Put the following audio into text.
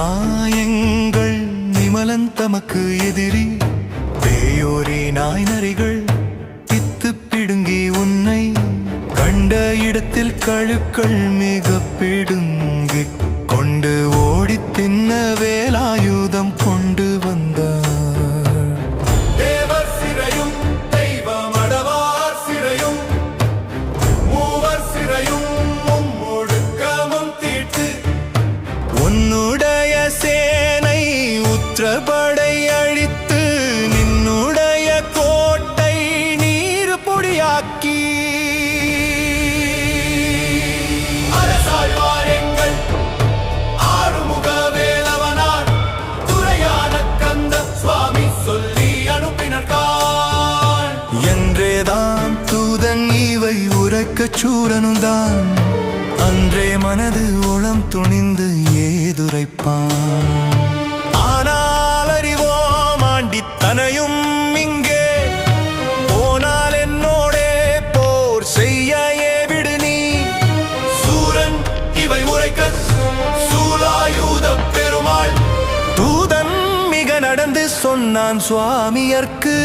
தாயங்கள் நிமலன் தமக்கு எதிரி. பேயோரே நாய் நரிகள் தித்து பிடுங்கி உன்னை. கண்ட இடத்தில் கழுக்கள் மிக பிடுங்க அழித்து நின்னுடைய கோட்டை நீர் பொடியாக்கி. அரசாழ்வார் அன்றே மனது உளம் துணிந்து ஏதுரைப்பான். தூதன் சொன்னான் சுவாமியர்க்கு.